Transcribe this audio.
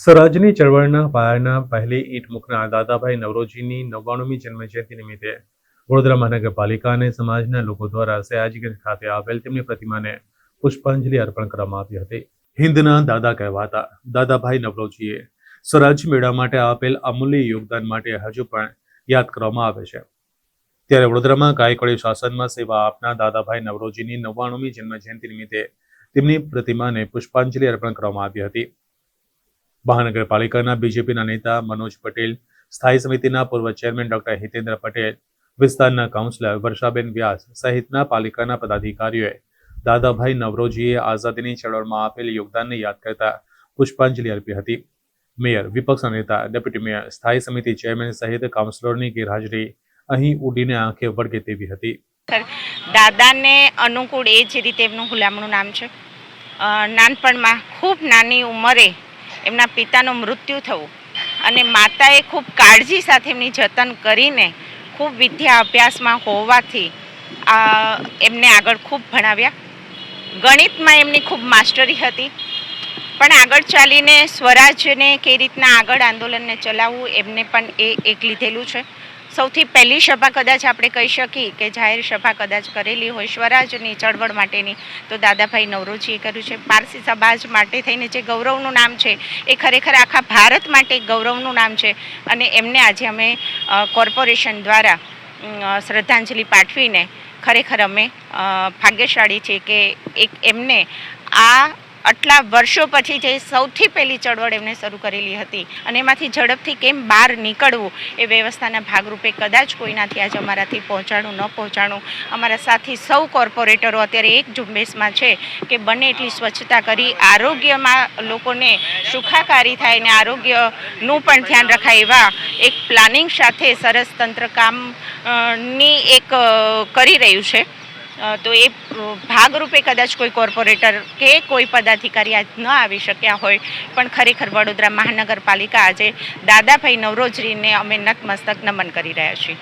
સ્વરાજની ચળવળના પાયાના પહેલી ઈંટ મૂકનાર દાદાભાઈ નવરોજીની નવ્વાણુમી જન્મજયંતિ નિમિત્તે વડોદરા મહાનગરપાલિકા અને સમાજના લોકો દ્વારા સયાજીગંજ ખાતે આવેલ તેમની પ્રતિમાને પુષ્પાંજલિ અર્પણ કરવામાં આવી હતી. હિન્દના દાદા કહેવાતા દાદાભાઈ નવરોજીએ સ્વરાજ મેળા માટે આપેલ અમૂલ્ય યોગદાન માટે હજુ પણ યાદ કરવામાં આવે છે. ત્યારે વડોદરામાં ગાયકવાડી શાસનમાં સેવા આપનાર દાદાભાઈ નવરોજીની નવ્વાણુમી જન્મજયંતિ નિમિત્તે તેમની પ્રતિમાને પુષ્પાંજલિ અર્પણ કરવામાં આવી હતી. મહાનગરપાલિકાના બીજેપીના નેતા મનોજ પટેલ, સ્થાયી સમિતિના પૂર્વ ચેરમેન ડોક્ટર હિતેન્દ્ર પટેલ, વિસ્તારના કાઉન્સિલર વર્ષાબેન વ્યાસ સહિતના પાલિકાના પદાધિકારીઓએ દાદાભાઈ નવરોજીએ આઝાદીની ચળવળમાં આપેલ યોગદાનને યાદ કરતા પુષ્પાંજલિ અર્પી હતી. મેયર વિપક્ષના નેતા, ડેપ્યુટી મેયર, સ્થાયી સમિતિ ચેરમેન સહિત કાઉન્સિલરની ગેરહાજરી અહીં ઉડીને આંખે વળગે તેવી હતી. દાદાને અનુકૂળ એ જ રીતે એમનું હુલામણું નામ છે. નાનપણમાં ખૂબ નાની ઉંમરે એમના પિતાનું મૃત્યુ થવું અને માતાએ ખૂબ કાળજી સાથે એમની જતન કરીને ખૂબ વિદ્યા અભ્યાસમાં હોવાથી એમને આગળ ખૂબ ભણાવ્યા. ગણિતમાં એમની ખૂબ માસ્ટરી હતી. પણ આગળ ચાલીને સ્વરાજને કઈ રીતના આગળ આંદોલનને ચલાવવું એમને પણ એ એક લીધેલું છે. સૌથી પહેલી સભા કદાચ આપણે કહી શકીએ કે જાહેર સભા કદાચ કરેલી હોય સ્વરાજની ચળવળ માટેની. તો દાદાભાઈ નવરોજીએ કર્યું છે. પારસી સમાજ માટે થઈને જે ગૌરવનું નામ છે, એ ખરેખર આખા ભારત માટે ગૌરવનું નામ છે. અને એમને આજે અમે કોર્પોરેશન દ્વારા શ્રદ્ધાંજલિ પાઠવીને ખરેખર અમે ભાગ્યશાળી છીએ કે એક એમને આ આટલા વર્ષો પછી જે સૌથી પહેલી ચળવળ એમણે શરૂ કરેલી હતી અને એમાંથી ઝડપથી કેમ બહાર નીકળવું એ વ્યવસ્થાના ભાગરૂપે કદાચ કોઈનાથી આજે અમારાથી પહોંચાડું ન પહોંચાડું અમારા સાથી સૌ કોર્પોરેટરો અત્યારે એક ઝુંબેશમાં છે કે બને એટલી સ્વચ્છતા કરી, આરોગ્યમાં લોકોને સુખાકારી થાય અને આરોગ્યનું પણ ધ્યાન રખાય એવા એક પ્લાનિંગ સાથે સરસ તંત્ર કામની એક કરી રહ્યું છે. તો એ ભાગરૂપે કદાચ કોઈ કોર્પોરેટર કે કોઈ પદાધિકારી આજ ન આવી શક્યા હોય. પણ ખરેખર વડોદરા મહાનગરપાલિકા આજે દાદાભાઈ નવરોજરીને અમે નતમસ્તક નમન કરી રહ્યા છીએ.